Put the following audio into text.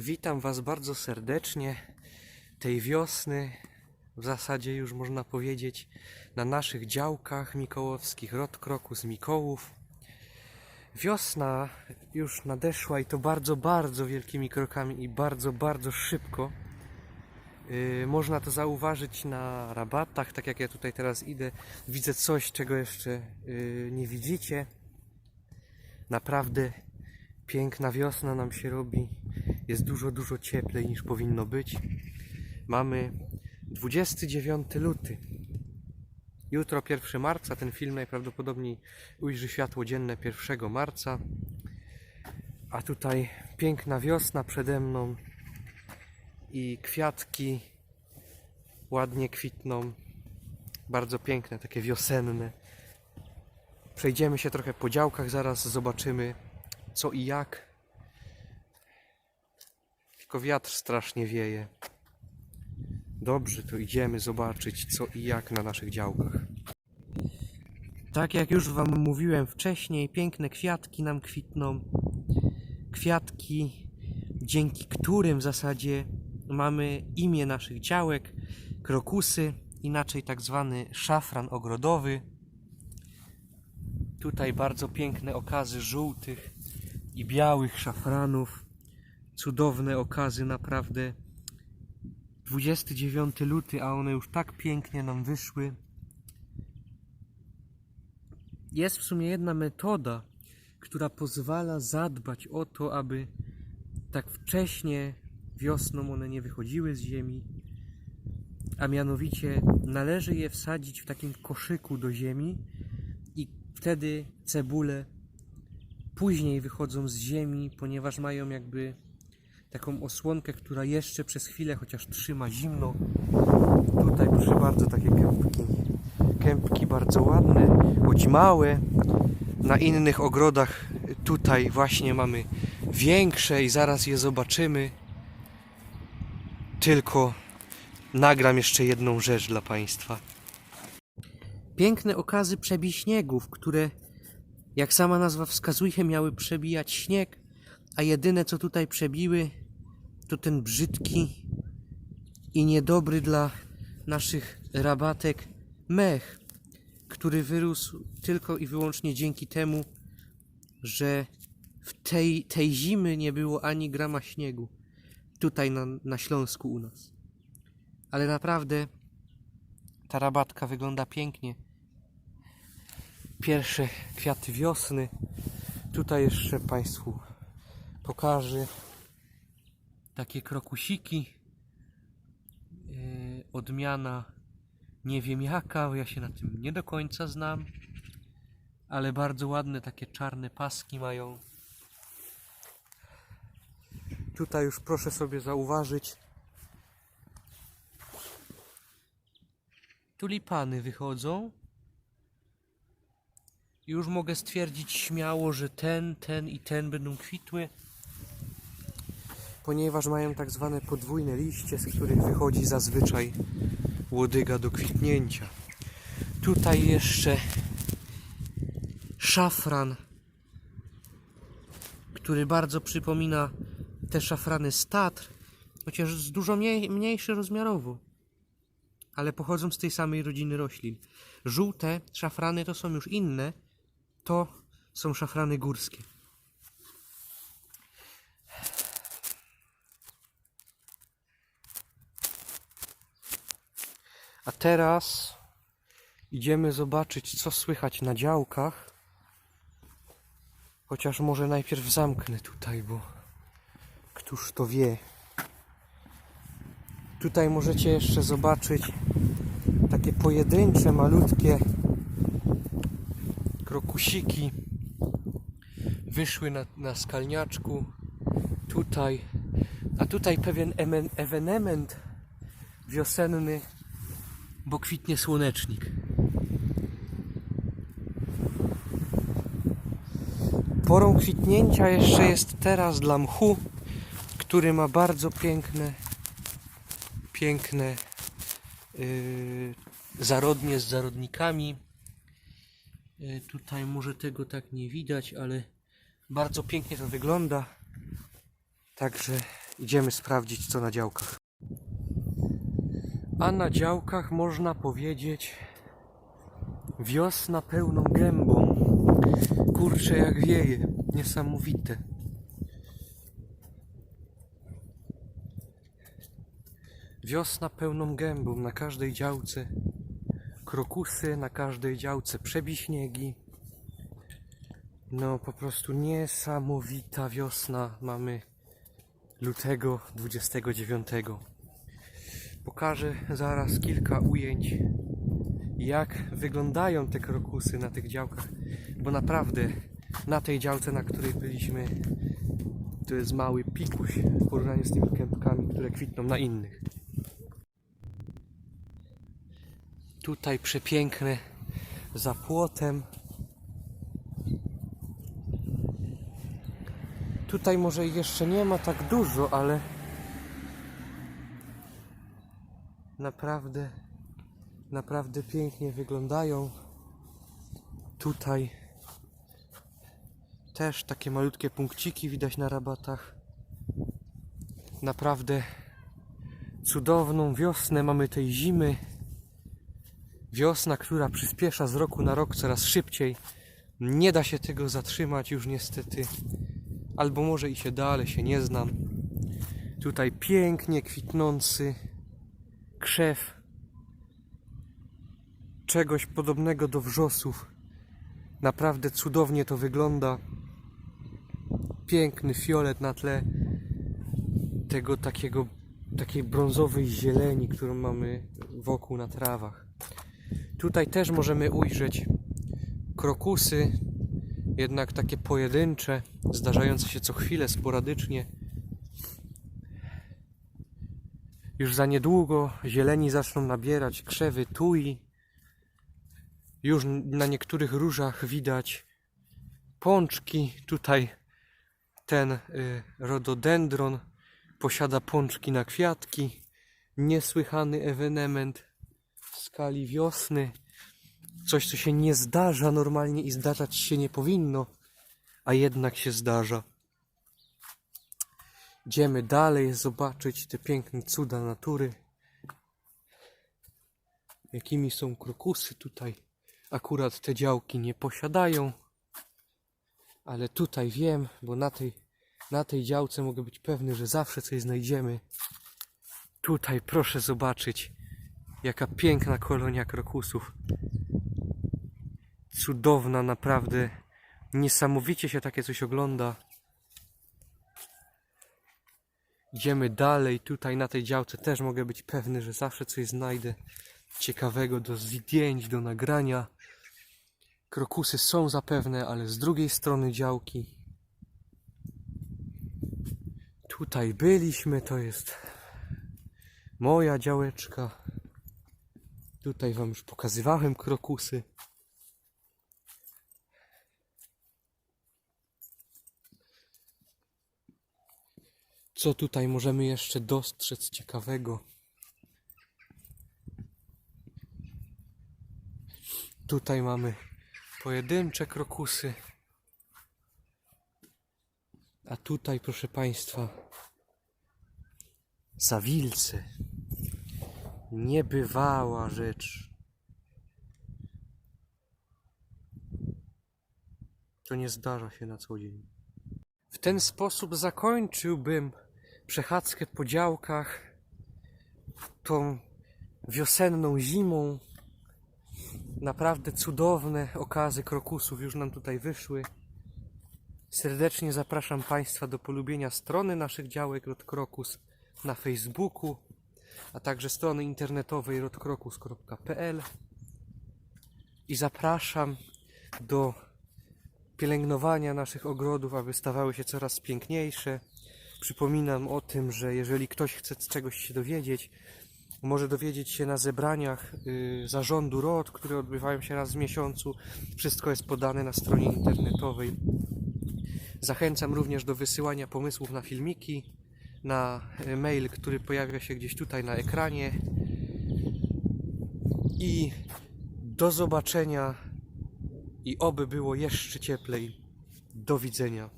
Witam Was bardzo serdecznie tej wiosny, w zasadzie już można powiedzieć, na naszych działkach mikołowskich, rod kroku z Mikołów. Wiosna już nadeszła i to bardzo, bardzo wielkimi krokami i bardzo, bardzo szybko. Yy, można to zauważyć na rabatach, tak jak ja tutaj teraz idę. Widzę coś, czego jeszcze yy, nie widzicie. Naprawdę piękna wiosna nam się robi. Jest dużo, dużo cieplej niż powinno być. Mamy 29 luty. Jutro 1 marca. Ten film najprawdopodobniej ujrzy światło dzienne 1 marca. A tutaj piękna wiosna przede mną i kwiatki ładnie kwitną. Bardzo piękne, takie wiosenne. Przejdziemy się trochę po działkach, zaraz zobaczymy co i jak. Tylko wiatr strasznie wieje. Dobrze, to idziemy zobaczyć co i jak na naszych działkach. Tak jak już Wam mówiłem wcześniej, piękne kwiatki nam kwitną. Kwiatki, dzięki którym w zasadzie mamy imię naszych działek, krokusy, inaczej tak zwany szafran ogrodowy. Tutaj bardzo piękne okazy żółtych i białych szafranów. Cudowne okazy, naprawdę. 29 luty, a one już tak pięknie nam wyszły. Jest w sumie jedna metoda, która pozwala zadbać o to, aby tak wcześnie wiosną one nie wychodziły z ziemi, a mianowicie należy je wsadzić w takim koszyku do ziemi i wtedy cebule później wychodzą z ziemi, ponieważ mają jakby taką osłonkę, która jeszcze przez chwilę chociaż trzyma zimno. Tutaj proszę bardzo takie kępki. Kępki bardzo ładne, choć małe. Na innych ogrodach tutaj właśnie mamy większe i zaraz je zobaczymy. Tylko nagram jeszcze jedną rzecz dla Państwa. Piękne okazy przebiśniegów, które jak sama nazwa wskazuje, miały przebijać śnieg, a jedyne co tutaj przebiły, to ten brzydki i niedobry dla naszych rabatek mech, który wyrósł tylko i wyłącznie dzięki temu, że w tej, tej zimy nie było ani grama śniegu tutaj na, na Śląsku u nas. Ale naprawdę ta rabatka wygląda pięknie pierwsze kwiaty wiosny. Tutaj jeszcze Państwu pokażę takie krokusiki. Yy, Odmiana nie wiem jaka, ja się na tym nie do końca znam, ale bardzo ładne takie czarne paski mają. Tutaj już proszę sobie zauważyć tulipany wychodzą już mogę stwierdzić śmiało, że ten, ten i ten będą kwitły, ponieważ mają tak zwane podwójne liście, z których wychodzi zazwyczaj łodyga do kwitnięcia. Tutaj jeszcze szafran, który bardzo przypomina te szafrany z Tatr, chociaż z dużo mniej, mniejszy rozmiarowo, ale pochodzą z tej samej rodziny roślin. Żółte szafrany to są już inne, to są szafrany górskie. A teraz idziemy zobaczyć, co słychać na działkach. Chociaż może najpierw zamknę tutaj, bo któż to wie. Tutaj możecie jeszcze zobaczyć takie pojedyncze, malutkie krokusiki wyszły na, na skalniaczku tutaj a tutaj pewien emen, ewenement wiosenny bo kwitnie słonecznik porą kwitnięcia jeszcze jest teraz dla mchu który ma bardzo piękne piękne yy, zarodnie z zarodnikami E, Tutaj może tego tak nie widać, ale bardzo pięknie to wygląda. Także Idziemy sprawdzić, co na działkach. A na działkach można powiedzieć wiosna pełną gębą. Kurczę, jak wieje. Niesamowite. Wiosna pełną gębą na każdej działce. Krokusy na każdej działce przebiśniegi. No po prostu niesamowita wiosna mamy lutego 29. Pokażę zaraz kilka ujęć jak wyglądają te krokusy na tych działkach, bo naprawdę na tej działce, na której byliśmy, to jest mały pikuś w porównaniu z tymi kępkami, które kwitną na innych. Tutaj przepiękne za płotem. Tutaj może jeszcze nie ma tak dużo, ale naprawdę naprawdę pięknie wyglądają. Tutaj też takie malutkie punkciki widać na rabatach. Naprawdę cudowną wiosnę mamy tej zimy. Wiosna, która przyspiesza z roku na rok coraz szybciej. Nie da się tego zatrzymać już niestety. Albo może i się da, ale się nie znam. Tutaj pięknie kwitnący krzew czegoś podobnego do wrzosów. Naprawdę cudownie to wygląda. Piękny fiolet na tle tego takiego, takiej brązowej zieleni, którą mamy wokół na trawach. Tutaj też możemy ujrzeć krokusy, jednak takie pojedyncze, zdarzające się co chwilę sporadycznie. Już za niedługo zieleni zaczną nabierać krzewy tui, już na niektórych różach widać pączki. Tutaj ten y, rododendron posiada pączki na kwiatki. Niesłychany ewenement w skali wiosny. Coś, co się nie zdarza normalnie i zdarzać się nie powinno, a jednak się zdarza. Idziemy dalej zobaczyć te piękne cuda natury. Jakimi są krokusy tutaj akurat te działki nie posiadają. Ale tutaj wiem, bo na tej, na tej działce mogę być pewny, że zawsze coś znajdziemy. Tutaj proszę zobaczyć, jaka piękna kolonia krokusów. Cudowna, naprawdę. Niesamowicie się takie coś ogląda. Idziemy dalej. Tutaj na tej działce też mogę być pewny, że zawsze coś znajdę ciekawego do zdjęć, do nagrania. Krokusy są zapewne, ale z drugiej strony działki. Tutaj byliśmy, to jest moja działeczka. Tutaj wam już pokazywałem krokusy. Co tutaj możemy jeszcze dostrzec ciekawego? Tutaj mamy pojedyncze krokusy. A tutaj, proszę Państwa, zawilce. Niebywała rzecz. To nie zdarza się na co dzień. W ten sposób zakończyłbym przechadzkę po działkach tą wiosenną zimą Naprawdę cudowne okazy krokusów już nam tutaj wyszły. Serdecznie zapraszam Państwa do polubienia strony naszych działek Rod Krokus na Facebooku, a także strony internetowej rodkrokus.pl i zapraszam do pielęgnowania naszych ogrodów, aby stawały się coraz piękniejsze. Przypominam o tym, że jeżeli ktoś chce czegoś się dowiedzieć, może dowiedzieć się na zebraniach y, zarządu ROD, które odbywają się raz w miesiącu. Wszystko jest podane na stronie internetowej. Zachęcam również do wysyłania pomysłów na filmiki, na y, mail, który pojawia się gdzieś tutaj na ekranie. I do zobaczenia i oby było jeszcze cieplej. Do widzenia.